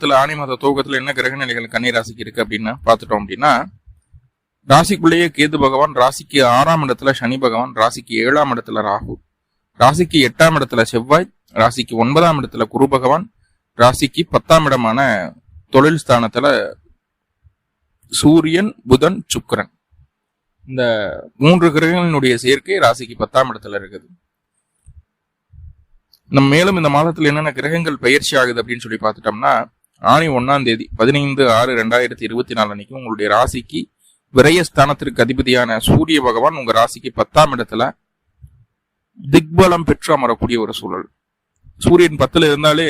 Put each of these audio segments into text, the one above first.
துவக்கத்துல ஆணி மாத துவக்கத்துல என்ன கிரக நிலைகள் கன்னி ராசிக்கு இருக்கு அப்படின்னு பார்த்துட்டோம் அப்படின்னா ராசிக்குள்ளேயே கேது பகவான் ராசிக்கு ஆறாம் இடத்துல சனி பகவான் ராசிக்கு ஏழாம் இடத்துல ராகு ராசிக்கு எட்டாம் இடத்துல செவ்வாய் ராசிக்கு ஒன்பதாம் இடத்துல குரு பகவான் ராசிக்கு பத்தாம் இடமான தொழில் ஸ்தானத்துல சூரியன் புதன் சுக்கரன். இந்த மூன்று கிரகங்களினுடைய சேர்க்கை ராசிக்கு பத்தாம் இடத்துல இருக்குது. நம்ம மேலும் இந்த மாதத்துல என்னென்ன கிரகங்கள் பயிற்சி ஆகுது அப்படின்னு சொல்லி பார்த்துட்டோம்னா ஆணி ஒன்னாம் தேதி பதினைந்து ஆறு ரெண்டாயிரத்தி இருபத்தி நாலு அன்னைக்கு உங்களுடைய ராசிக்கு விரயஸ்தானத்திற்கு அதிபதியான சூரிய பகவான் உங்க ராசிக்கு பத்தாம் இடத்துல திக்பலம் பெற்று அமரக்கூடிய ஒரு சூழல். சூரியன் பத்துல இருந்தாலே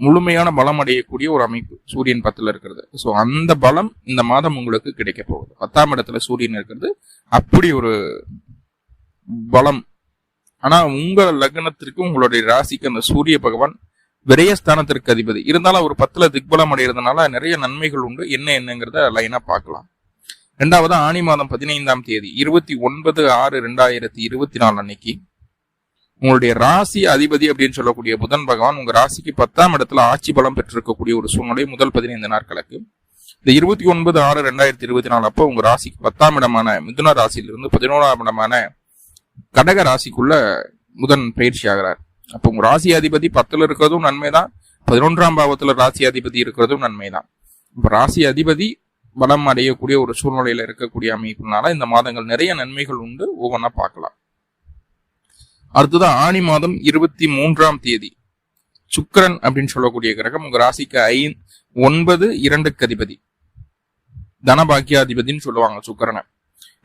முழுமையான பலம் அடையக்கூடிய ஒரு அமைப்பு சூரியன் பத்துல இருக்கிறது. ஸோ அந்த பலம் இந்த மாதம் உங்களுக்கு கிடைக்க போகுது. பத்தாம் இடத்துல சூரியன் இருக்கிறது அப்படி ஒரு பலம். ஆனா உங்க லக்னத்திற்கு உங்களுடைய ராசிக்கு அந்த சூரிய பகவான் விரயஸ்தானத்திற்கு அதிபதி. இருந்தாலும் அவர் பத்துல திக்பலம் அடைகிறதுனால நிறைய நன்மைகள் உண்டு. என்ன என்னங்கிறத லைனா பார்க்கலாம். ரெண்டாவது ஆணி மாதம் பதினைந்தாம் தேதி இருபத்தி ஒன்பது ஆறு ரெண்டாயிரத்தி இருபத்தி நாலு அன்னைக்கு. உங்களுடைய ராசி அதிபதி அப்படின்னு சொல்லக்கூடிய புதன் பகவான் உங்க ராசிக்கு பத்தாம் இடத்துல ஆட்சி பலம் பெற்றிருக்கக்கூடிய ஒரு சூழ்நிலை முதல் பதினைந்து நாட்களுக்கு. இந்த இருபத்தி ஒன்பது ஆறு ரெண்டாயிரத்தி இருபத்தி நாலு அப்போ உங்க ராசிக்கு பத்தாம் இடமான மிதுன ராசியிலிருந்து பதினோராம் இடமான கடக ராசிக்குள்ள முதன் பயிற்சி ஆகிறார். அப்போ உங்க ராசி அதிபதி பத்துல இருக்கிறதும் நன்மைதான். பதினொன்றாம் பாவத்துல ராசி அதிபதி இருக்கிறதும் நன்மைதான். இப்ப ராசி அதிபதி பலம் அடையக்கூடிய ஒரு சூழ்நிலையில இருக்கக்கூடிய அமைப்புனால இந்த மாதங்கள் நிறைய நன்மைகள் உண்டு. ஒவ்வொன்றா பார்க்கலாம். அடுத்தது ஆணி மாதம் இருபத்தி மூன்றாம் தேதி. சுக்கிரன் அப்படின்னு சொல்லக்கூடிய கிரகம் உங்க ராசிக்கு ஐ ஒன்பது இரண்டுக்கு அதிபதி. தனபாக்கியாதிபதினு சொல்லுவாங்க சுக்கிரனை.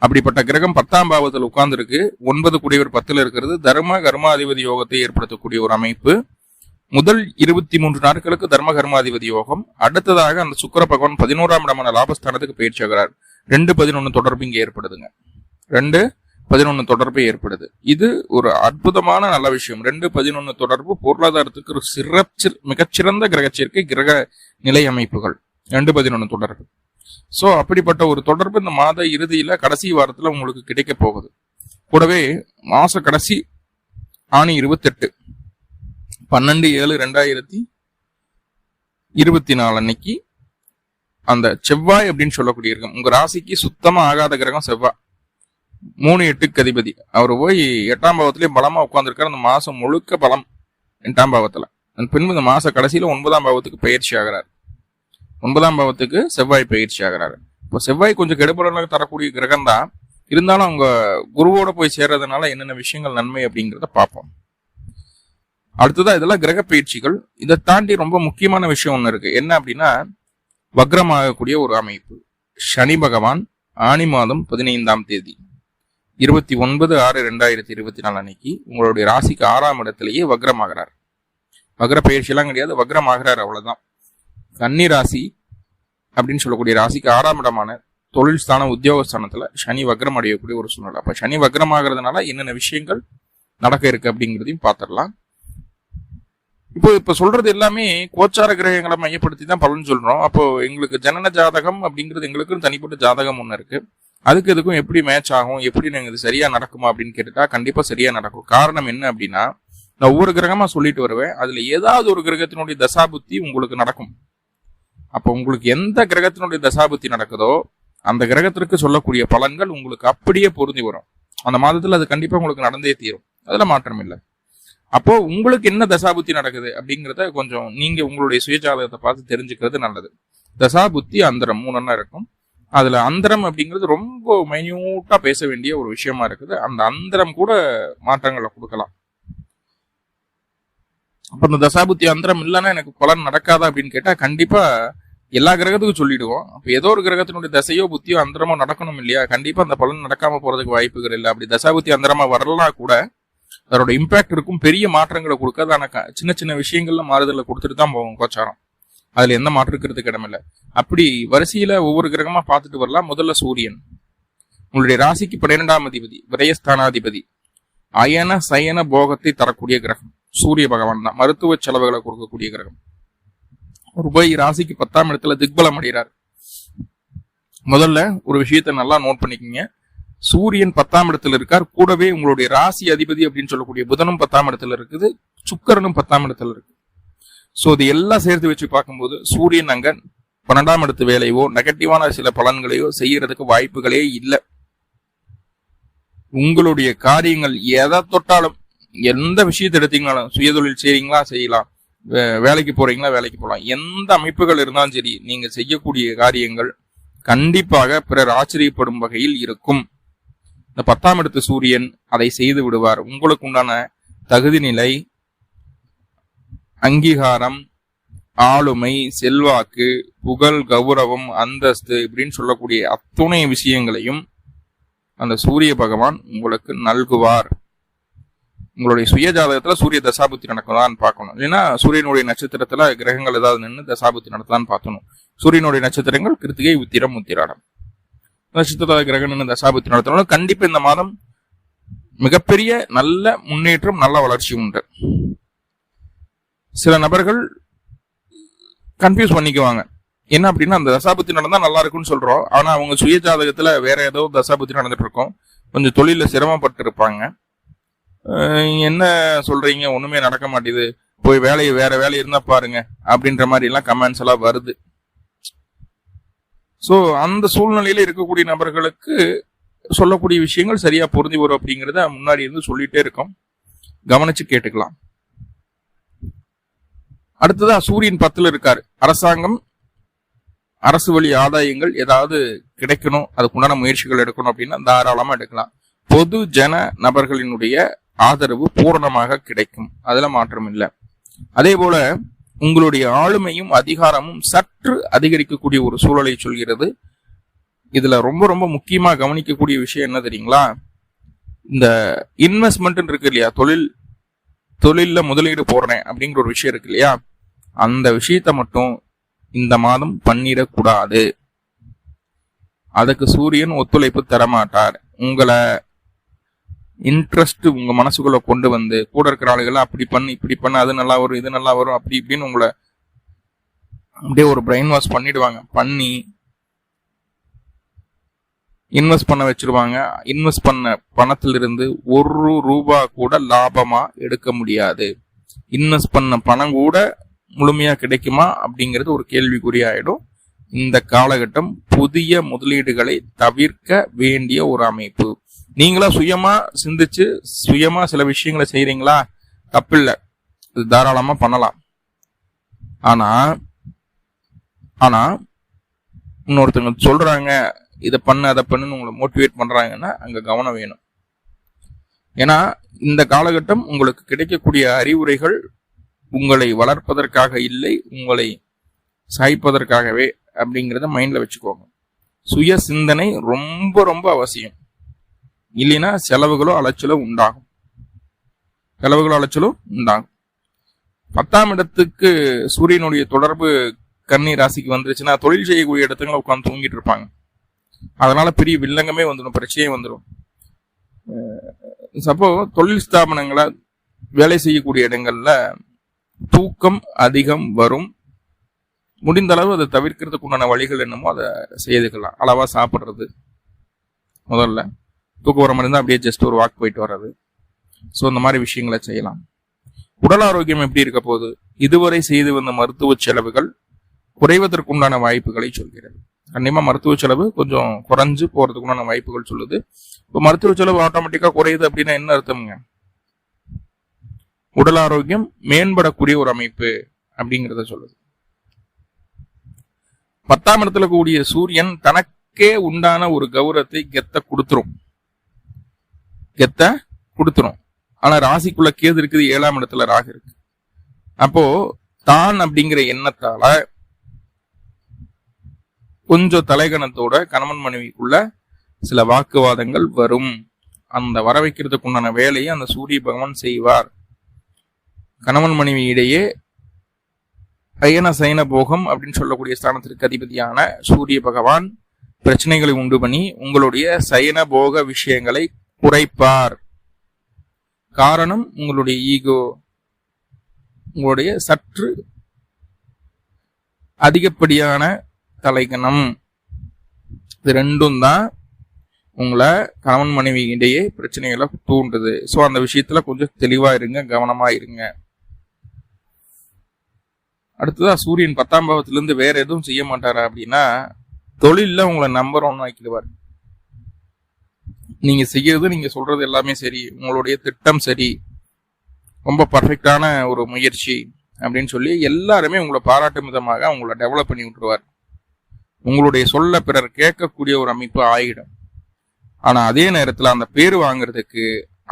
அப்படிப்பட்ட கிரகம் பத்தாம் பாவத்தில் உட்கார்ந்துருக்கு. ஒன்பது குடியவர் பத்தில் இருக்கிறது. தர்ம கர்மாதிபதி யோகத்தை ஏற்படுத்தக்கூடிய ஒரு அமைப்பு. முதல் இருபத்தி மூன்று நாட்களுக்கு தர்ம கர்மாதிபதி யோகம். அடுத்ததாக அந்த சுக்கர பகவான் பதினோராம் இடமான லாபஸ்தானத்துக்கு பயிற்சி ஆகிறார். ரெண்டு பதினொன்று தொடர்பு இங்கே ஏற்படுதுங்க. ரெண்டு பதினொன்று தொடர்பு ஏற்படுது. இது ஒரு அற்புதமான நல்ல விஷயம். ரெண்டு பதினொன்று தொடர்பு பொருளாதாரத்துக்கு ஒரு சிறப்பு மிகச்சிறந்த கிரக சேர்க்கை கிரக நிலை அமைப்புகள். ரெண்டு பதினொன்று தொடர்பு. சோ அப்படிப்பட்ட ஒரு தொடர்பு இந்த மாத இறுதியில கடைசி வாரத்துல உங்களுக்கு கிடைக்க போகுது. கூடவே மாச கடைசி ஆணி இருபத்தெட்டு பன்னெண்டு ஏழு ரெண்டாயிரத்தி இருபத்தி நாலு அன்னைக்கு அந்த செவ்வாய் அப்படின்னு சொல்லக்கூடிய இருக்கும் உங்க ராசிக்கு சுத்தமா ஆகாத கிரகம் செவ்வாய். மூணு எட்டுக்கு அதிபதி. அவர் போய் எட்டாம் பாவத்திலேயே பலமா உட்கார்ந்துருக்காரு. அந்த மாசம் முழுக்க பலம் எட்டாம் பாவத்துல. அந்த பின்பு இந்த மாச கடைசியில ஒன்பதாம் பாவத்துக்கு பயிற்சி ஆகிறார். ஒன்பதாம் பாவத்துக்கு செவ்வாய் பயிற்சி ஆகிறாரு. இப்போ செவ்வாய் கொஞ்சம் கெடுபலனாக தரக்கூடிய கிரகம் தான். இருந்தாலும் அவங்க குருவோட போய் சேர்றதுனால என்னென்ன விஷயங்கள் நன்மை அப்படிங்கிறத பார்ப்போம். அடுத்ததா இதெல்லாம் கிரக பயிற்சிகள். இதை தாண்டி ரொம்ப முக்கியமான விஷயம் ஒன்று இருக்கு. என்ன அப்படின்னா வக்ரமாகக்கூடிய ஒரு அமைப்பு. சனி பகவான் ஆணி மாதம் பதினைந்தாம் தேதி இருபத்தி ஒன்பது ஆறு ரெண்டாயிரத்தி இருபத்தி நாலு அன்னைக்கு உங்களுடைய ராசிக்கு ஆறாம் இடத்திலேயே வக்ரமாகிறார். வக்ர பயிற்சியெல்லாம் கிடையாது வக்ரமாகிறார் அவ்வளவுதான். கன்னி ராசி அப்படின்னு சொல்லக்கூடிய ராசிக்கு ஆறாம் இடமான தொழில் ஸ்தானம் உத்தியோகஸ்தானத்தில் சனி வக்ரம் அடையக்கூடிய ஒரு சூழ்நிலை. அப்ப சனி வக்ரமாகிறதுனால என்னென்ன விஷயங்கள் நடக்க இருக்கு அப்படிங்கிறதையும் பார்த்துடலாம் இப்போ இப்ப சொல்றது எல்லாமே கோச்சார கிரகங்களை மையப்படுத்தி தான் பலன் சொல்றோம். அப்போ எங்களுக்கு ஜனன ஜாதகம் அப்படிங்கிறது எங்களுக்கும் தனிப்பட்ட ஜாதகம் ஒன்று இருக்கு. அதுக்கு இதுக்கும் எப்படி மேட்ச் ஆகும்? எப்படி நாங்கள் இது சரியா நடக்குமா அப்படின்னு கேட்டுட்டா கண்டிப்பா சரியா நடக்கும். காரணம் என்ன அப்படின்னா நான் ஒவ்வொரு கிரகமா சொல்லிட்டு வருவேன். அதுல ஏதாவது ஒரு கிரகத்தினுடைய தசாபுத்தி உங்களுக்கு நடக்கும். அப்போ உங்களுக்கு எந்த கிரகத்தினுடைய தசாபுத்தி நடக்குதோ அந்த கிரகத்திற்கு சொல்லக்கூடிய பலன்கள் உங்களுக்கு அப்படியே பொருந்தி வரும். அந்த மாதத்தில் அது கண்டிப்பாக உங்களுக்கு நடந்தே தீரும். அதில் மாற்றம் இல்லை அப்போ உங்களுக்கு என்ன தசாபுத்தி நடக்குது அப்படிங்கிறத கொஞ்சம் நீங்க உங்களுடைய சுயஜாதகத்தை பார்த்து தெரிஞ்சுக்கிறது நல்லது. தசாபுத்தி அந்தரம் மூணுன்னா இருக்கும். அதுல அந்தரம் அப்படிங்கிறது ரொம்ப மைன்யூட்டா பேச வேண்டிய ஒரு விஷயமா இருக்குது. அந்த அந்தரம் கூட மாற்றங்களை கொடுக்கலாம். அப்ப அந்த தசாபுத்தி அந்தரம் இல்லைன்னா எனக்கு பலன் நடக்காதா அப்படின்னு கேட்டா கண்டிப்பா எல்லா கிரகத்துக்கும் சொல்லிடுவோம். அப்போ ஏதோ ஒரு கிரகத்தினுடைய தசையோ புத்தியோ அந்தரமோ நடக்கணும் இல்லையா? கண்டிப்பா அந்த பலன் நடக்காம போறதுக்கு வாய்ப்புகள் இல்லை. அப்படி தசாபுத்தி அந்தரமா வரலாம் கூட அதோட இம்பாக்ட் இருக்கும். பெரிய மாற்றங்களை கொடுக்காதான ஆனா க- சின்ன சின்ன விஷயங்கள்ல மாறுதலை கொடுத்துட்டு தான் போவோம் கோச்சாரம். அதுல எந்த மாற்றம் இருக்கிறதுக்கு இடமில்ல அப்படி வரிசையில ஒவ்வொரு கிரகமா பார்த்துட்டு வரலாம். முதல்ல சூரியன். உங்களுடைய ராசிக்கு பன்னிரெண்டாம் அதிபதி விரயஸ்தானாதிபதி. அயன சயன போகத்தை தரக்கூடிய கிரகம். சூரிய பகவான் தான். மருத்துவ செலவுகளை கொடுக்கக்கூடிய கிரகம். ரூபாய் ராசிக்கு பத்தாம் இடத்துல திக்பலம் அடைகிறார். முதல்ல ஒரு விஷயத்தை நல்லா நோட் பண்ணிக்கங்க. சூரியன் பத்தாம் இடத்துல இருக்கார். கூடவே உங்களுடைய ராசி அதிபதி அப்படின்னு சொல்லக்கூடிய புதனும் பத்தாம் இடத்துல இருக்குது. சுக்கரனும் பத்தாம் இடத்துல இருக்கு. ஸோ இது எல்லாம் சேர்த்து வச்சு பார்க்கும்போது சூரியன் அங்க பன்னெண்டாம் இடத்து வேலையோ நெகட்டிவான சில பலன்களையோ செய்யறதுக்கு வாய்ப்புகளே இல்லை. உங்களுடைய காரியங்கள் எதை தொட்டாலும் எந்த விஷயத்தை எடுத்தீங்கனாலும் சுயதொழில் செய்றீங்களா செய்யலாம். வேலைக்கு போறீங்களா வேலைக்கு போகலாம் எந்த அமைப்புகள் இருந்தாலும் சரி நீங்க செய்யக்கூடிய காரியங்கள் கண்டிப்பாக பிறர் ஆச்சரியப்படும் வகையில் இருக்கும். இந்த பத்தாம் இடத்து சூரியன் அதை செய்து விடுவார். உங்களுக்கு உண்டான தகுதி நிலை அங்கீகாரம் ஆளுமை செல்வாக்கு புகழ் கௌரவம் அந்தஸ்து இப்படின்னு சொல்லக்கூடிய அத்துணை விஷயங்களையும் அந்த சூரிய பகவான் உங்களுக்கு நல்குவார். உங்களுடைய சுய ஜாதகத்துல சூரிய தசாபுத்தி நடக்கலான்னு பார்க்கணும். இல்லைன்னா சூரியனுடைய நட்சத்திரத்துல கிரகங்கள் ஏதாவது நின்று தசாபுத்தி நடத்தலான்னு பார்க்கணும் சூரியனுடைய நட்சத்திரங்கள் கிருத்திகை உத்திரம் உத்திராடம். நட்சத்திர கிரகம் நின்று தசாபுத்தி நடத்தினாலும் கண்டிப்பா இந்த மாதம் மிகப்பெரிய நல்ல முன்னேற்றம் நல்ல வளர்ச்சி உண்டு. சில நபர்கள் கன்ஃபியூஸ் பண்ணிக்குவாங்க. என்ன அப்படின்னா அந்த தசாபுத்தி நடந்தா நல்லா இருக்கும்னு சொல்றோம். ஆனா அவங்க சுய ஜாதகத்துல வேற ஏதோ தசாபுத்தி நடந்துட்டு இருக்கோம். கொஞ்சம் தொழில சிரமப்பட்டு இருப்பாங்க. என்ன சொல்றீங்க? ஒண்ணுமே நடக்க மாட்டேது போய் வேலையை வேற வேலை இருந்தா பாருங்க அப்படின்ற மாதிரி எல்லாம் கமெண்ட்ஸ் எல்லாம் வருது. ஸோ அந்த சூழ்நிலையில இருக்கக்கூடிய நபர்களுக்கு சொல்லக்கூடிய விஷயங்கள் சரியா பொருந்தி வரும் அப்படிங்கிறத முன்னாடி இருந்து சொல்லிட்டே இருக்கோம். கவனிச்சு கேட்டுக்கலாம். அடுத்ததா சூரியன் பத்துல இருக்காரு. அரசாங்கம் அரசு வழி ஆதாயங்கள் ஏதாவது கிடைக்கணும் அதுக்குண்டான முயற்சிகள் எடுக்கணும் அப்படின்னா தாராளமா எடுக்கலாம். பொது ஜன நபர்களினுடைய ஆதரவு பூரணமாக கிடைக்கும். அதுல மாற்றம் இல்லை. அதே போல உங்களுடைய ஆளுமையும் அதிகாரமும் சற்று அதிகரிக்கக்கூடிய ஒரு சூழலை சொல்கிறது. இதுல ரொம்ப ரொம்ப முக்கியமா கவனிக்கக்கூடிய விஷயம் என்ன தெரியுங்களா? இந்த இன்வெஸ்ட்மெண்ட் இருக்கு இல்லையா? தொழில் தொழில்ல முதலீடு போடுறேன் அப்படிங்கிற ஒரு விஷயம் இருக்கு இல்லையா? அந்த விஷயத்த மட்டும் இந்த மாதம் பண்ணிடக்கூடாது. அதுக்கு சூரியன் ஒத்துழைப்பு தரமாட்டார். உங்களை இன்ட்ரெஸ்ட் உங்க மனசுக்குள்ள கொண்டு வந்து கூட இருக்கிற ஆளுகளை அப்படி பண்ணு இப்படி பண்ணு அது நல்லா வரும் இது நல்லா வரும் அப்படி இப்படின்னு உங்களை அப்படியே ஒரு பிரெயின் வாஷ் பண்ணிடுவாங்க. பண்ணி இன்வெஸ்ட் பண்ண வச்சிருவாங்க. இன்வெஸ்ட் பண்ண பணத்திலிருந்து ஒரு ரூபா கூட லாபமா எடுக்க முடியாது. இன்வெஸ்ட் பண்ண பணம் கூட முழுமையா கிடைக்குமா அப்படிங்கிறது ஒரு கேள்விக்குறி ஆகிடும் இந்த காலகட்டம் புதிய முதலீடுகளை தவிர்க்க வேண்டிய ஒரு அமைப்பு. நீங்களா சுயமா சிந்திச்சு சுயமா சில விஷயங்களை செய்றீங்களா? தப்பில்லை. இது தாராளமா பண்ணலாம். ஆனா ஆனா இன்னொருத்தவங்க சொல்றாங்க இதை பண்ணு அதை பண்ணுன்னு உங்களை மோட்டிவேட் பண்றாங்கன்னா அங்க கவனம் வேணும். ஏன்னா இந்த காலகட்டம் உங்களுக்கு கிடைக்கக்கூடிய அறிவுரைகள் உங்களை வளர்ப்பதற்காக இல்லை உங்களை சாய்ப்பதற்காகவே அப்படிங்கிறத மைண்ட்ல வச்சுக்கோங்க. சுய சிந்தனை ரொம்ப ரொம்ப அவசியம். இல்லைன்னா செலவுகளோ அலைச்சலோ உண்டாகும். செலவுகளோ அலைச்சலோ உண்டாகும். பத்தாம் இடத்துக்கு சூரியனுடைய தொடர்பு கன்னி ராசிக்கு வந்துருச்சுன்னா தொழில் செய்யக்கூடிய இடத்துல உட்காந்து தூங்கிட்டு இருப்பாங்க. அதனால பெரிய வில்லங்கமே வந்துடும் பிரச்சனையே வந்துடும். சப்போ தொழில் ஸ்தாபனங்களை வேலை செய்யக்கூடிய இடங்கள்ல தூக்கம் அதிகம் வரும். முடிந்த அளவு அதை தவிர்க்கிறதுக்கு உண்டான வழிகள் என்னமோ அதை செய்துக்கலாம். அளவா சாப்பிட்றது முதல்ல. தூக்கம் வர இருந்தால் அப்படியே ஜஸ்ட் ஒரு வாக் போயிட்டு வர்றது. ஸோ இந்த மாதிரி விஷயங்களை செய்யலாம். உடல் ஆரோக்கியம் எப்படி இருக்க போகுது? இதுவரை செய்து வந்த மருத்துவ செலவுகள் குறைவதற்குண்டான வாய்ப்புகளை சொல்கிறது. கண்டிப்பாக மருத்துவ செலவு கொஞ்சம் குறைஞ்சு போகிறதுக்குண்டான வாய்ப்புகள் சொல்லுது. இப்போ மருத்துவ செலவு ஆட்டோமேட்டிக்கா குறையுது அப்படின்னா என்ன அர்த்தம்ங்க? உடல் ஆரோக்கியம் மேம்படக்கூடிய ஒரு அமைப்பு அப்படிங்கிறத சொல்லுது. பத்தாம் இடத்துல கூடிய சூரியன் தனக்கே உண்டான ஒரு கௌரவத்தை கெத்த கொடுத்துரும். கெத்தை கொடுத்துரும். ஆனா ராசிக்குள்ள கேது இருக்குது ஏழாம் இடத்துல ராகு இருக்கு. அப்போ தான் அப்படிங்கிற எண்ணத்தால கொஞ்சம் தலைகணத்தோட கணவன் மனைவிக்குள்ள சில வாக்குவாதங்கள் வரும். அந்த வர வைக்கிறதுக்கு உண்டான வேலையை அந்த சூரிய பகவான் செய்வார். கணவன் மனைவி இடையே அயன சயன போகம் அப்படின்னு சொல்லக்கூடிய ஸ்தானத்திற்கு அதிபதியான சூரிய பகவான் பிரச்சனைகளை உண்டு பண்ணி உங்களுடைய சயன போக விஷயங்களை குறைப்பார் காரணம் உங்களுடைய ஈகோ உங்களுடைய சற்று அதிகப்படியான தலைகணம் இது ரெண்டும் தான் உங்களை கணவன் மனைவி இடையே பிரச்சனைகளை தூண்டுது. ஸோ அந்த விஷயத்துல கொஞ்சம் தெளிவா இருங்க கவனமா இருங்க. அடுத்ததா சூரியன் பத்தாம் பாவத்திலிருந்து வேற எதுவும் செய்ய மாட்டாரா அப்படின்னா தொழிலில் உங்களை நம்பர் ஒன்று ஆக்கிடுவார். நீங்க செய்யறது நீங்க சொல்றது எல்லாமே சரி. உங்களுடைய திட்டம் சரி. ரொம்ப பர்ஃபெக்டான ஒரு முயற்சி அப்படின்னு சொல்லி எல்லாருமே உங்களை பாராட்டும் விதமாக உங்களை டெவலப் பண்ணி விட்டுருவார். உங்களுடைய சொல்ல பிறர் கேட்கக்கூடிய ஒரு அமைப்பு ஆகிடும். ஆனால் அதே நேரத்தில் அந்த பேர் வாங்குறதுக்கு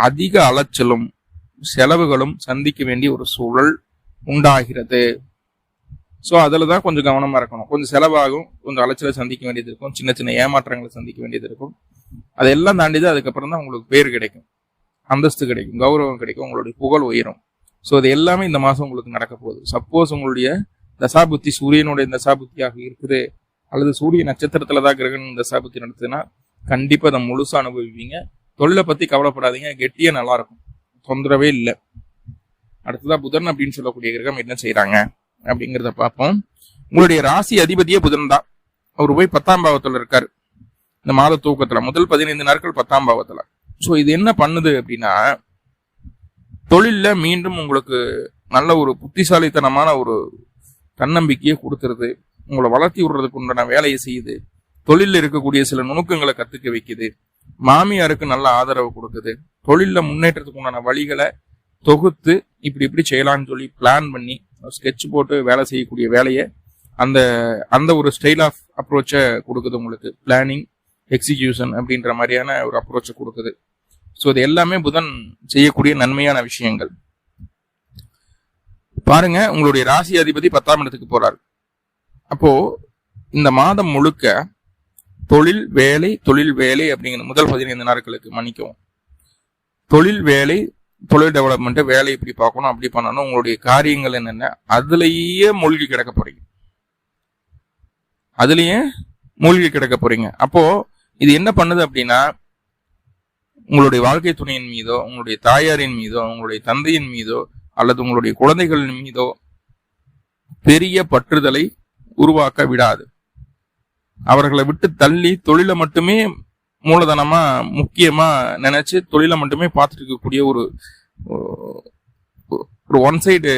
அதிக அலைச்சலும் செலவுகளும் சந்திக்க வேண்டிய ஒரு சூழல் உண்டாகிறது. ஸோ அதில் தான் கொஞ்சம் கவனமாக இருக்கணும். கொஞ்சம் செலவாகும் கொஞ்சம் அலைச்சலை சந்திக்க வேண்டியது இருக்கும். சின்ன சின்ன ஏமாற்றங்களை சந்திக்க வேண்டியது இருக்கும். அதெல்லாம் தாண்டி தான் அதுக்கப்புறம் தான் உங்களுக்கு பேர் கிடைக்கும். அந்தஸ்து கிடைக்கும் கௌரவம் கிடைக்கும் உங்களுடைய புகழ் உயரும். ஸோ அது எல்லாமே இந்த மாதம் உங்களுக்கு நடக்க போகுது. சப்போஸ் உங்களுடைய தசாபுத்தி சூரியனுடைய தசாபுத்தியாக இருக்குது அல்லது சூரிய நட்சத்திரத்துல தான் கிரகணம் தசாபுத்தி நடத்துதுன்னா கண்டிப்பா அதை முழுசா அனுபவிப்பீங்க. தொழிலை பத்தி கவலைப்படாதீங்க கெட்டியா நல்லா இருக்கும். தொந்தரவே இல்லை. அடுத்ததா புதன் அப்படின்னு சொல்லக்கூடிய கிரகம் என்ன செய்யறாங்க அப்படிங்கிறத பார்ப்போம். உங்களுடைய ராசி அதிபதியே புதன் தான். அவர் போய் பத்தாம் பாவத்துல இருக்காரு. இந்த மாத தூக்கத்துல முதல் பதினைந்து நாட்கள் பத்தாம் பாவத்துல. ஸோ இது என்ன பண்ணுது அப்படின்னா தொழில்ல மீண்டும் உங்களுக்கு நல்ல ஒரு புத்திசாலித்தனமான ஒரு தன்னம்பிக்கையை கொடுத்துருது. உங்களை வளர்த்தி விடுறதுக்கு உண்டான வேலையை செய்யுது. தொழிலில் இருக்கக்கூடிய சில நுணுக்கங்களை கத்துக்க வைக்குது. மாமியாருக்கு நல்ல ஆதரவு கொடுக்குது. தொழிலில் முன்னேற்றத்துக்கு உண்டான வழிகளை தொகுத்து இப்படி இப்படி செய்யலாம்னு சொல்லி பிளான் பண்ணி ஸ்கெட்ச் போட்டு வேலை செய்யக்கூடிய வேலையை அந்த அந்த ஒரு ஸ்டைல் ஆஃப் அப்ரோச்சை கொடுக்குது உங்களுக்கு. பிளானிங் எக்ஸிக்யூஷன் அப்படின்ற மாதிரியான ஒரு அப்ரோச்சை கொடுக்குது. ஸோ இது எல்லாமே புதன் செய்யக்கூடிய நன்மையான விஷயங்கள். பாருங்க உங்களுடைய ராசி அதிபதி பத்தாம் இடத்துக்கு போறார். அப்போ இந்த மாதம் முழுக்க தொழில் வேலை தொழில் வேலை அப்படிங்கிற முதல் பதினைந்து நாட்களுக்கு மன்னிக்கவும். தொழில் வேலை தொழில் டெவலப்மெண்ட் வேலை இப்படி பார்க்கணும் அப்படி பண்ணணும் உங்களுடைய காரியங்கள் என்னென்ன அதுலேயே மூழ்கி கிடக்க போறீங்க. அதுலேயே மூழ்கி கிடக்க போறீங்க. அப்போ இது என்ன பண்ணுது அப்படின்னா உங்களுடைய வாழ்க்கை துணையின் மீதோ உங்களுடைய தாயாரின் மீதோ உங்களுடைய தந்தையின் மீதோ அல்லது உங்களுடைய குழந்தைகளின் மீதோ பெரிய பற்றுதலை உருவாக்க விடாது. அவர்களை விட்டு தள்ளி தொழிலை மட்டுமே மூலதனமா முக்கியமா நினைச்சு தொழிலை மட்டுமே பார்த்துட்டு இருக்கக்கூடிய ஒரு ஒரு ஒன் சைடு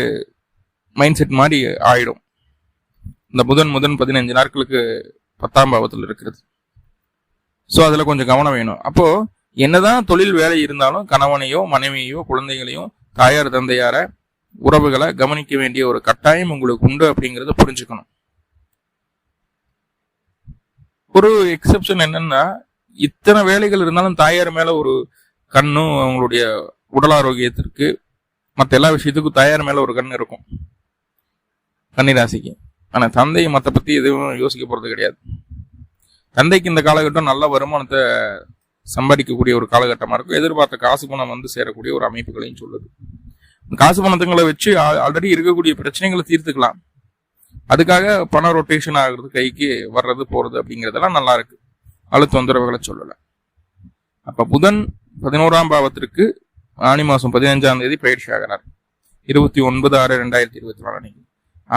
மைண்ட் செட் மாதிரி ஆயிடும். இந்த புதன் முதன் பதினஞ்சு நாட்களுக்கு பத்தாம் பாவத்தில் இருக்கிறது. ஸோ அதில் கொஞ்சம் கவனம் வேணும். அப்போது என்னதான் தொழில் வேலை இருந்தாலும் கணவனையோ மனைவியையோ குழந்தைகளையும் தாயார் தந்தையார உறவுகளை கவனிக்க வேண்டிய ஒரு கட்டாயம் உங்களுக்கு உண்டு அப்படிங்கிறத புரிஞ்சுக்கணும். ஒரு எக்ஸப்ஷன் என்னன்னா இத்தனை வேலைகள் இருந்தாலும் தாயார் மேல ஒரு கண்ணும் அவங்களுடைய உடல் ஆரோக்கியத்திற்கு மற்ற எல்லா விஷயத்துக்கும் தாயார் மேல ஒரு கண் இருக்கும். கன்னிராசிக்கு. ஆனா தந்தை மற்ற பத்தி எதுவும் யோசிக்க போறது கிடையாது. தந்தைக்கு இந்த காலகட்டம் நல்ல வருமானத்தை சம்பாதிக்கக்கூடிய ஒரு காலகட்டமாக இருக்கும். எதிர்பார்த்த காசு பணம் வந்து சேரக்கூடிய ஒரு அமைப்புகளையும் சொல்லுது. காசு பணத்துங்களை வச்சு ஆல்ரெடி இருக்கக்கூடிய பிரச்சனைகளை தீர்த்துக்கலாம். அதுக்காக பண ரொட்டேஷன் ஆகுறது கைக்கு வர்றது போகிறது அப்படிங்கிறதெல்லாம் நல்லா இருக்கு. அழு தொந்தரவுகளை சொல்லலை. அப்போ புதன் பதினோராம் பாவத்திற்கு ஆணி மாதம் பதினஞ்சாம் தேதி பயிற்சி ஆகிறார் இருபத்தி ஒன்பது ஆறு ரெண்டாயிரத்தி இருபத்தி நாலு அன்னைக்கு.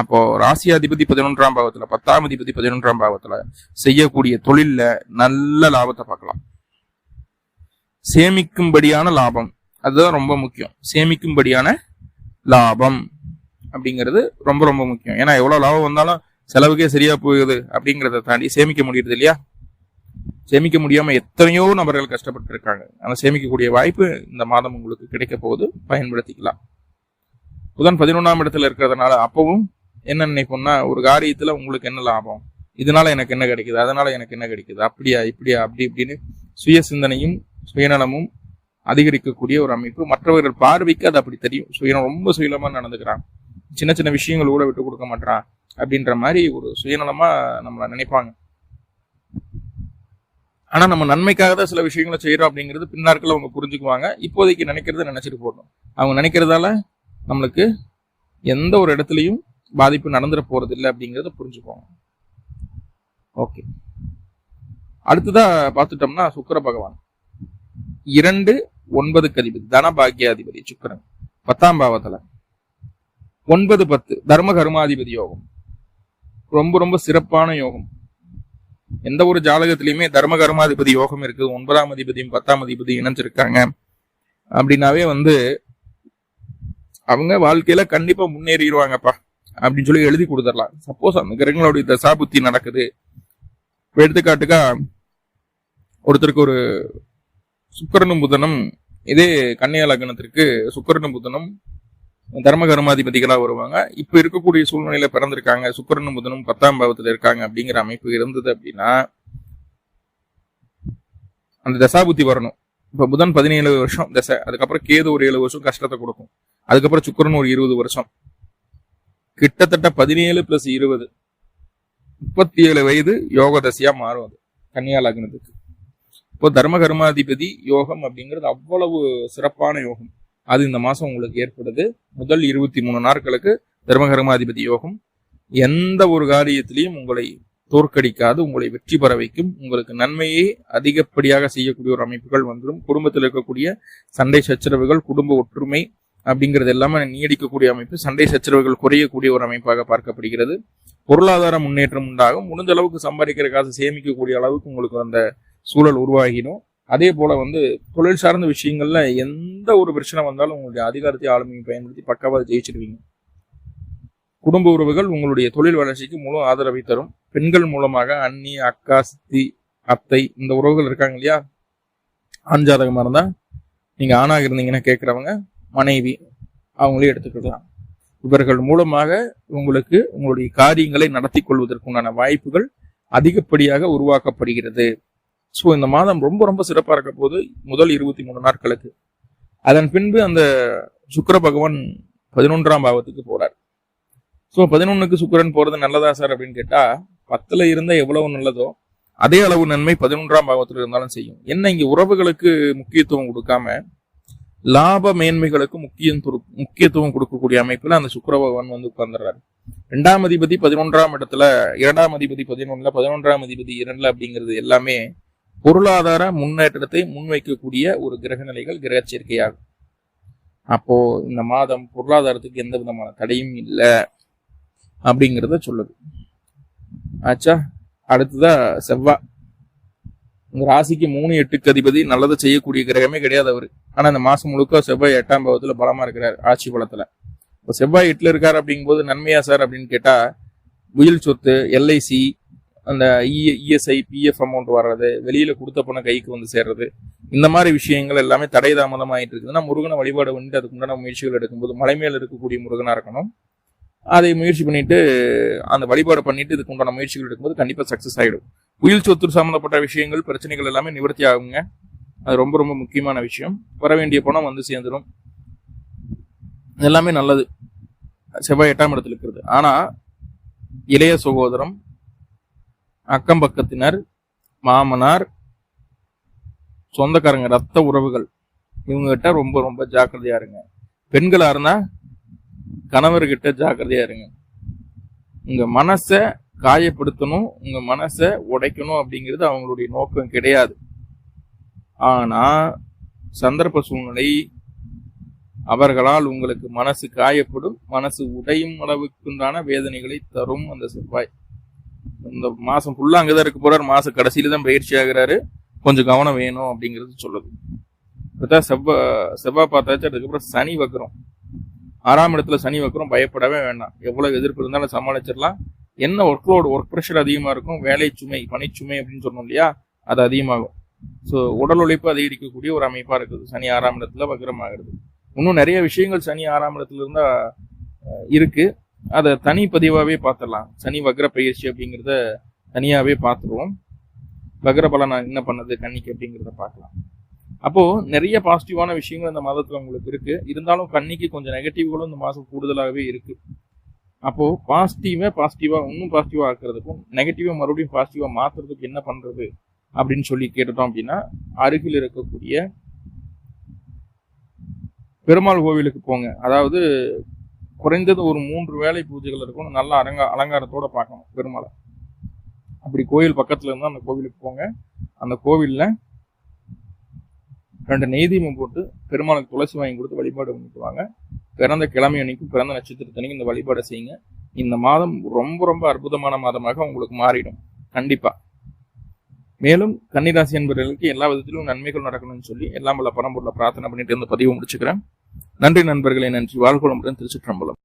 அப்போ ராசி அதிபதி பதினொன்றாம் பாவத்துல பத்தாம் அதிபதி பதினொன்றாம் பாவத்துல செய்யக்கூடிய தொழில்ல நல்ல லாபத்தை பார்க்கலாம். சேமிக்கும்படியான லாபம் அதுதான் ரொம்ப முக்கியம். சேமிக்கும்படியான லாபம் அப்படிங்கிறது ரொம்ப ரொம்ப முக்கியம். ஏன்னா எவ்வளவு லாபம் வந்தாலும் செலவுக்கே சரியா போகுது அப்படிங்கிறத தாண்டி சேமிக்க முடியுது இல்லையா? சேமிக்க முடியாம எத்தனையோ நபர்கள் கஷ்டப்பட்டு இருக்காங்க ஆனா சேமிக்கக்கூடிய வாய்ப்பு இந்த மாதம் உங்களுக்கு கிடைக்க போகுது. பயன்படுத்திக்கலாம். புதன் பதினொன்றாம் இடத்துல இருக்கிறதுனால அப்பவும் என்ன நினைப்போம்னா ஒரு காரியத்தில் உங்களுக்கு என்ன லாபம்? இதனால எனக்கு என்ன கிடைக்குது? அதனால எனக்கு என்ன கிடைக்குது? அப்படியா இப்படியா அப்படி இப்படின்னு சுய சிந்தனையும் சுயநலமும் அதிகரிக்கக்கூடிய ஒரு அமைப்பு. மற்றவர்கள் பார்வைக்கு அது அப்படி தெரியும். சுயநலம் ரொம்ப சுயநலமா நடந்துக்கிறான். சின்ன சின்ன விஷயங்கள் கூட விட்டு கொடுக்க மாட்டான் அப்படின்ற மாதிரி ஒரு சுயநலமா நம்மள நினைப்பாங்க. ஆனா நம்ம நன்மைக்காக தான் சில விஷயங்களை செய்யறோம் அப்படிங்கிறது பின்னாட்கள் அவங்க புரிஞ்சுக்குவாங்க. இப்போதைக்கு நினைக்கிறத நினைச்சிட்டு போடணும் அவங்க நினைக்கிறதால நம்மளுக்கு எந்த ஒரு இடத்துலையும் பாதிப்பு நடந்துட போறது இல்லை அப்படிங்கிறத புரிஞ்சுக்கோங்க. ஓகே அடுத்ததா பார்த்துட்டோம்னா சுக்கர பகவான். இரண்டு ஒன்பது அதிபதி தனபாகியாதிபதி சுக்கரன். பத்தாம் பாவத்துல. ஒன்பது பத்து தர்ம கர்மாதிபதி யோகம். ரொம்ப ரொம்ப சிறப்பான யோகம். எந்த ஒரு ஜாதகத்திலையுமே தர்ம கர்மாதிபதி யோகம் இருக்கு ஒன்பதாம் அதிபதியும் பத்தாம் அதிபதி இணைஞ்சிருக்காங்க. அப்படின்னாவே வந்து அவங்க வாழ்க்கையில கண்டிப்பா முன்னேறிடுவாங்கப்பா. அப்படின்னு சொல்லி எழுதி கொடுத்துடலாம். சப்போஸ் அந்த கிரகங்களுடைய தசாபுத்தி நடக்குது. எடுத்துக்காட்டுக்கா ஒருத்தருக்கு ஒரு சுக்கரனும் புதனும் இதே கன்னியா லக்னத்திற்கு சுக்கரனும் புதனும் தர்ம கர்மாதிபதிகளாக வருவாங்க. இப்போ இருக்கக்கூடிய சூழ்நிலையில பிறந்திருக்காங்க. சுக்கரனும் புதனும் பத்தாம் பாவத்தில் இருக்காங்க அப்படிங்கிற அமைப்பு இருந்தது அப்படின்னா அந்த தசாபுத்தி வரணும். இப்போ புதன் பதினேழு வருஷம் தசை. அதுக்கப்புறம் கேது ஒரு ஏழு வருஷம் கஷ்டத்தை கொடுக்கும். அதுக்கப்புறம் சுக்கரன் ஒரு இருபது வருஷம். கிட்டத்தட்ட பதினேழு பிளஸ் இருபது. முப்பத்தி ஏழு வயது யோக தசையா மாறும் அது கன்னியா லக்னத்துக்கு. இப்போ தர்ம கர்மாதிபதி யோகம் அப்படிங்கிறது அவ்வளவு சிறப்பான யோகம். அது இந்த மாசம் உங்களுக்கு ஏற்படுது. முதல் இருபத்தி மூணு நாட்களுக்கு தர்ம கர்மாதிபதி யோகம். எந்த ஒரு காரியத்திலையும் உங்களை தோற்கடிக்காது உங்களை வெற்றி பெற வைக்கும். உங்களுக்கு நன்மையை அதிகப்படியாக செய்யக்கூடிய ஒரு அமைப்புகள் வந்துடும். குடும்பத்தில் இருக்கக்கூடிய சண்டை சச்சரவுகள் குடும்ப ஒற்றுமை அப்படிங்கிறது எல்லாமே நீடிக்கக்கூடிய அமைப்பு சண்டை சச்சரவுகள் குறையக்கூடிய ஒரு அமைப்பாக பார்க்கப்படுகிறது. பொருளாதார முன்னேற்றம் உண்டாகும். முடிஞ்ச அளவுக்கு சம்பாதிக்கிற காசு சேமிக்கக்கூடிய அளவுக்கு உங்களுக்கு அந்த சூழல் உருவாகிடும். அதே போல வந்து தொழில் சார்ந்த விஷயங்கள்ல எந்த ஒரு பிரச்சனை வந்தாலும் உங்களுடைய அதிகாரத்தை ஆளுமையை பயன்படுத்தி பக்காவாக ஜெயிச்சிருவீங்க. குடும்ப உறவுகள் உங்களுடைய தொழில் வளர்ச்சிக்கு முழு ஆதரவை தரும். பெண்கள் மூலமாக அண்ணி அக்கா சித்தி அத்தை இந்த உறவுகள் இருக்காங்க இல்லையா? ஆண் ஜாதகமாக இருந்தால் நீங்கள் ஆணாக இருந்தீங்கன்னா கேட்குறவங்க மனைவி அவங்களே எடுத்துக்கலாம் இவர்கள் மூலமாக உங்களுக்கு உங்களுடைய காரியங்களை நடத்தி கொள்வதற்குண்டான வாய்ப்புகள் அதிகப்படியாக உருவாக்கப்படுகிறது. ஸோ இந்த மாதம் ரொம்ப ரொம்ப சிறப்பாக இருக்க போது முதல் இருபத்தி மூணு நாட்களுக்கு. அதன் பின்பு அந்த சுக்கர பகவான் பதினொன்றாம் பாவத்துக்கு போறார். ஸோ பதினொன்னுக்கு சுக்கிரன் போறது நல்லதா சார் அப்படின்னு கேட்டா பத்துல இருந்தா எவ்வளவு நல்லதோ அதே அளவு நன்மை பதினொன்றாம் பாவத்தில் இருந்தாலும் செய்யும். என்ன இங்கே உறவுகளுக்கு முக்கியத்துவம் கொடுக்காம லாப மேன்மைகளுக்கு முக்கியம் முக்கியத்துவம் கொடுக்கக்கூடிய அமைப்புல அந்த சுக்கர பகவான் வந்து உட்கார்ந்துறாரு. ரெண்டாம் அதிபதி பதினொன்றாம் இடத்துல இரண்டாம் அதிபதி பதினொன்றுல பதினொன்றாம் அதிபதி இரண்டுல அப்படிங்கிறது எல்லாமே பொருளாதார முன்னேற்றத்தை முன்வைக்கக்கூடிய ஒரு கிரக நிலைகள் கிரக சேர்க்கையாகும். அப்போ இந்த மாதம் பொருளாதாரத்துக்கு எந்த விதமான தடையும் இல்லை அப்படிங்கிறத சொல்லுது. ஆச்சா? அடுத்ததா செவ்வாய் உங்க ராசிக்கு மூணு எட்டுக்கு அதிபதி நல்லதை செய்யக்கூடிய கிரகமே கிடையாது அவர். ஆனா இந்த மாசம் முழுக்க செவ்வாய் எட்டாம் பாவத்துல பலமா இருக்கிறார் ஆட்சி பலத்துல. இப்போ செவ்வாய் எட்டுல இருக்காரு அப்படிங்கும்போது நன்மையா சார் அப்படின்னு கேட்டா உயில் சொத்து எல்ஐசி அந்த இஎஸ்ஐ பிஎஃப் அமௌண்ட் வர்றது வெளியில கொடுத்த பணம் கைக்கு வந்து சேர்றது இந்த மாதிரி விஷயங்கள் எல்லாமே தடை தாமதம் ஆயிட்டு இருக்குதுன்னா முருகனை வழிபாடு பண்ணிட்டு அதுக்கு உண்டான முயற்சிகள் எடுக்கும்போது மலை மேல இருக்கக்கூடிய முருகனா இருக்கணும். அதை முயற்சி பண்ணிட்டு அந்த வழிபாடு பண்ணிட்டு இதுக்கு உண்டான முயற்சிகள் எடுக்கும்போது கண்டிப்பா சக்சஸ் ஆயிடும். உயில் சொத்து சம்மந்தப்பட்ட விஷயங்கள் பிரச்சனைகள் எல்லாமே நிவர்த்தி ஆகுங்க அது ரொம்ப ரொம்ப முக்கியமான விஷயம். வர வேண்டிய பணம் வந்து சேர்ந்துடும் எல்லாமே நல்லது. செவ்வாய் எட்டாம் இடத்துல இருக்கிறது. ஆனால் இளைய சகோதரம் அக்கம் பக்கத்தினர் மாமனார் சொந்தக்காரங்க ரத்த உறவுகள் இவங்க கிட்ட ரொம்ப ரொம்ப ஜாக்கிரதையா இருங்க. பெண்களாக இருந்தால் கணவர்கிட்ட ஜாக்கிரதையா இருங்க. உங்கள் மனசை காயப்படுத்தணும் உங்கள் மனசை உடைக்கணும் அப்படிங்கிறது அவங்களுடைய நோக்கம் கிடையாது. ஆனால் சந்தர்ப்ப சூழ்நிலை அவர்களால் உங்களுக்கு மனசு காயப்படும் மனசு உடையும் அளவுக்குண்டான வேதனைகளை தரும் அந்த செவ்வாய். இந்த மாதம் ஃபுல்லாக அங்கே தான் இருக்க போகிறார் மாதம் கடைசியில் தான் பயிற்சி ஆகிறாரு. கொஞ்சம் கவனம் வேணும் அப்படிங்கிறது சொல்லுது பார்த்தா செவ்வா செவ்வாய் பார்த்தாச்சு அதுக்கப்புறம் சனி வக்கரம் ஆறாம் இடத்துல சனி வக்கரம் பயப்படவே வேண்டாம். எவ்வளோ எதிர்ப்பு இருந்தாலும் சமாளிச்சிடலாம். என்ன ஒர்க் லோடு ஒர்க் ப்ரெஷர் அதிகமாக இருக்கும் வேலை சுமை பணிச்சுமை அப்படின்னு சொன்னோம் இல்லையா அது அதிகமாகும். ஸோ உடல் உழைப்பு அதிகரிக்கக்கூடிய ஒரு அமைப்பாக இருக்குது. சனி ஆறாம் இடத்துல வக்ரமாகிறது ஆகிறது. இன்னும் நிறைய விஷயங்கள் சனி ஆறாம் இடத்துல இருந்தால் இருக்குது இருக்கு. அதை தனி பதிவாகவே பார்த்துடலாம். சனி வக்ர பயிற்சி அப்படிங்கிறத தனியாகவே பார்த்துருவோம். வக்ர பலன் என்ன பண்ணது கன்னிக்கு அப்படிங்கிறத பார்க்கலாம். அப்போது நிறைய பாசிட்டிவான விஷயங்கள் இந்த மாதத்தில் உங்களுக்கு இருக்குது இருந்தாலும் கன்னிக்கு கொஞ்சம் நெகட்டிவ்களும் இந்த மாதம் கூடுதலாகவே இருக்குது அப்போது பாசிட்டிவா பாசிட்டிவாக இன்னும் பாசிட்டிவாக ஆக்கிறதுக்கும் நெகட்டிவா மறுபடியும் பாசிட்டிவாக மாற்றுறதுக்கு என்ன பண்ணுறது அப்படின்னு சொல்லி கேட்டுட்டோம் அப்படின்னா அருகில் இருக்கக்கூடிய பெருமாள் கோவிலுக்கு போங்க. அதாவது குறைந்தது ஒரு மூன்று வேலை பூஜைகள் இருக்கும் நல்ல அலங்க அலங்காரத்தோட பார்க்கணும் பெருமாளை. அப்படி கோயில் பக்கத்துல இருந்து அந்த கோவிலுக்கு போங்க. அந்த கோவில்ல ரெண்டு நெய்தீபம் போட்டு பெருமாளுக்கு துளசி வாங்கி கொடுத்து வழிபாடு பண்ணிக்குவாங்க பிறந்த கிழமை அன்னைக்கும் பிறந்த நட்சத்திரத்தன்னைக்கும் இந்த வழிபாடை செய்யுங்க. இந்த மாதம் ரொம்ப ரொம்ப அற்புதமான மாதமாக உங்களுக்கு மாறிடும். கண்டிப்பாக மேலும் கன்னிராசி என்பவர்களுக்கு எல்லா விதத்திலும் நன்மைகள் நடக்கணும்னு சொல்லி எல்லாம் வல்ல பரம்பொருளை பிரார்த்தனை பண்ணிட்டு இருந்த பதிவு முடிச்சுக்கிறேன். நன்றி நண்பர்களே நன்றி. வாழ்க்கை திருச்சிற்றம்பலம்.